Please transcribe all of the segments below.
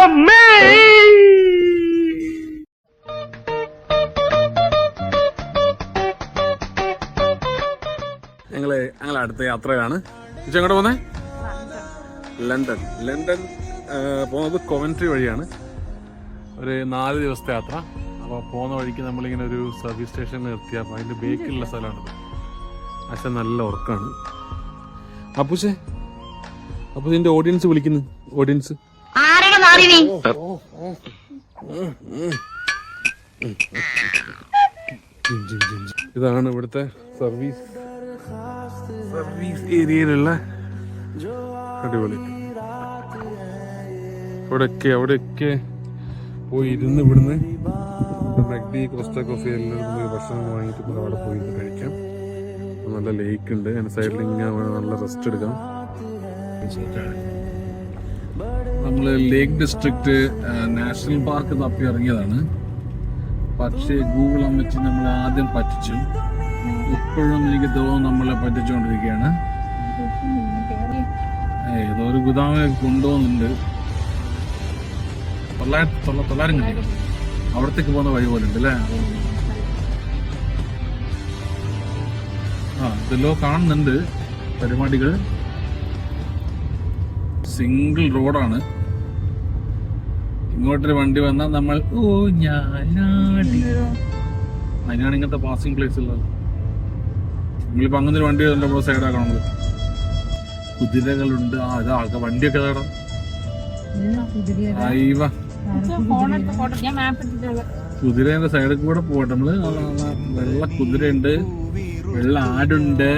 ഞങ്ങൾ ഞങ്ങൾ അടുത്ത യാത്രയാണ് എങ്ങോട്ട് പോന്നെ? ലണ്ടൻ. ലണ്ടൻ പോകുന്നത് കൊവൻട്രി വഴിയാണ്. ഒരു നാല് ദിവസത്തെ യാത്ര. അപ്പോൾ പോകുന്ന വഴിക്ക് നമ്മളിങ്ങനെ ഒരു സർവീസ് സ്റ്റേഷൻ നിർത്തി അപ്പോൾ അതിന്റെ ബേക്കിലുള്ള സ്ഥലമാണിത് പക്ഷെ നല്ല ഉറക്കാണ്. അപ്പൂശേ അപ്പോൾ ഇതിന്റെ ഓഡിയൻസ് വിളിക്കുന്നു. ഓഡിയൻസ് നാറി നീ. ഇതാണ് ഇവിടുത്തെ സർവീസ് സർവീസ് ഏരിയയിലുള്ള അടിപൊളി. ഇവിടെയൊക്കെ അവിടെയൊക്കെ പോയി ഇരുന്ന് ഇവിടുന്ന് മെഗ്ഡി കോസ്റ്റ കോഫി എല്ലാം പോയി ഭക്ഷണം വാങ്ങിയിട്ട് പിന്നെ അവിടെ പോയി കഴിക്കാം. നല്ല ലേക്ക് ഉണ്ട്. അതിന് സൈഡിൽ ഇങ്ങനെ നല്ല റെസ്റ്റ് എടുക്കാം. നമ്മൾ ലേക്ക് ഡിസ്ട്രിക്റ്റ് നാഷണൽ പാർക്ക് തപ്പി ഇറങ്ങിയതാണ്. പക്ഷേ ഗൂഗിൾ അമ്മച്ചി നമ്മൾ ആദ്യം പറ്റിച്ചു. ഇപ്പോഴും എനിക്ക് തോന്നുന്നു നമ്മളെ പറ്റിച്ചുകൊണ്ടിരിക്കുകയാണ് ഏതോ ഒരു ഗുദാമ കൊണ്ടുപോകുന്നുണ്ട്. തൊള്ളായിരത്തി തൊള്ള തൊള്ളായിരം കിട്ടി അവിടത്തേക്ക് പോകുന്ന വഴി പോലെ ഉണ്ട് അല്ലേ? ആ ഇതെല്ലോ കാണുന്നുണ്ട് പരിപാടികൾ. സിംഗിൾ റോഡാണ് ഇങ്ങോട്ടൊരു വണ്ടി വന്നാൽ നമ്മൾ ഓ ഞാനാടി അതിനാണ് ഇങ്ങനത്തെ പാസിംഗ് പ്ലേസ് ഉള്ളത്. നിങ്ങളിപ്പോ അങ്ങനെ ഒരു വണ്ടി നമ്മുടെ സൈഡാക്കണം ആക്കണം കുതിരകളുണ്ട്. ആ ഇതാ ആൾക്കാർ വണ്ടിയൊക്കെ തേടാം അയ്യവ ഞാൻ മാപ്പ് എടുത്തിട്ടുള്ളത് കുതിരേന്റെ സൈഡിൽ കൂടെ പോട്ടെ നമ്മൾ വെള്ള കുതിരയുണ്ട്. വെള്ള ആടുണ്ട്.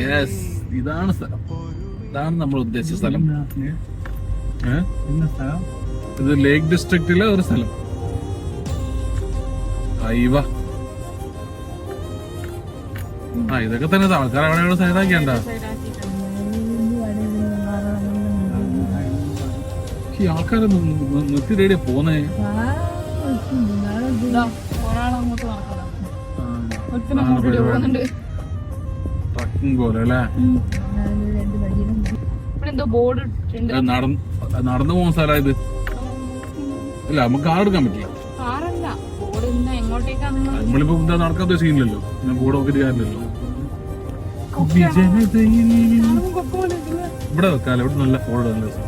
യെസ് ഇതാണ് സ്ഥലം. ഇതാണ് നമ്മൾ ഉദ്ദേശിച്ച സ്ഥലം? ഇത് ലേക്ക് ഡിസ്ട്രിക്റ്റിലെ ഒരു സ്ഥലം. അയ്യവ ആ ഇതൊക്കെ തന്നെ ആൾക്കാർ അവിടെ ഇവിടെ സൈഡാക്കിയണ്ട ഈ ആൾക്കാരെ നിർത്തി റേഡിയോ പോന്നേ. ട്രക്കിംഗ് പോലെ അല്ലേ? നടന്നു പോകുന്ന സ്ഥലം ഇത്. ഇല്ല നമുക്ക് കാർ എടുക്കാൻ പറ്റില്ല. നമ്മളിപ്പോ എന്താ നടക്കാത്ത സീനില്ലല്ലോ ഞാൻ കൂടെ നോക്കിട്ട് കാര്യമില്ലല്ലോ ഇവിടെ വെക്കാല്ലോ ഇവിടെ നല്ല ഫോട്ടോ നല്ല രസം.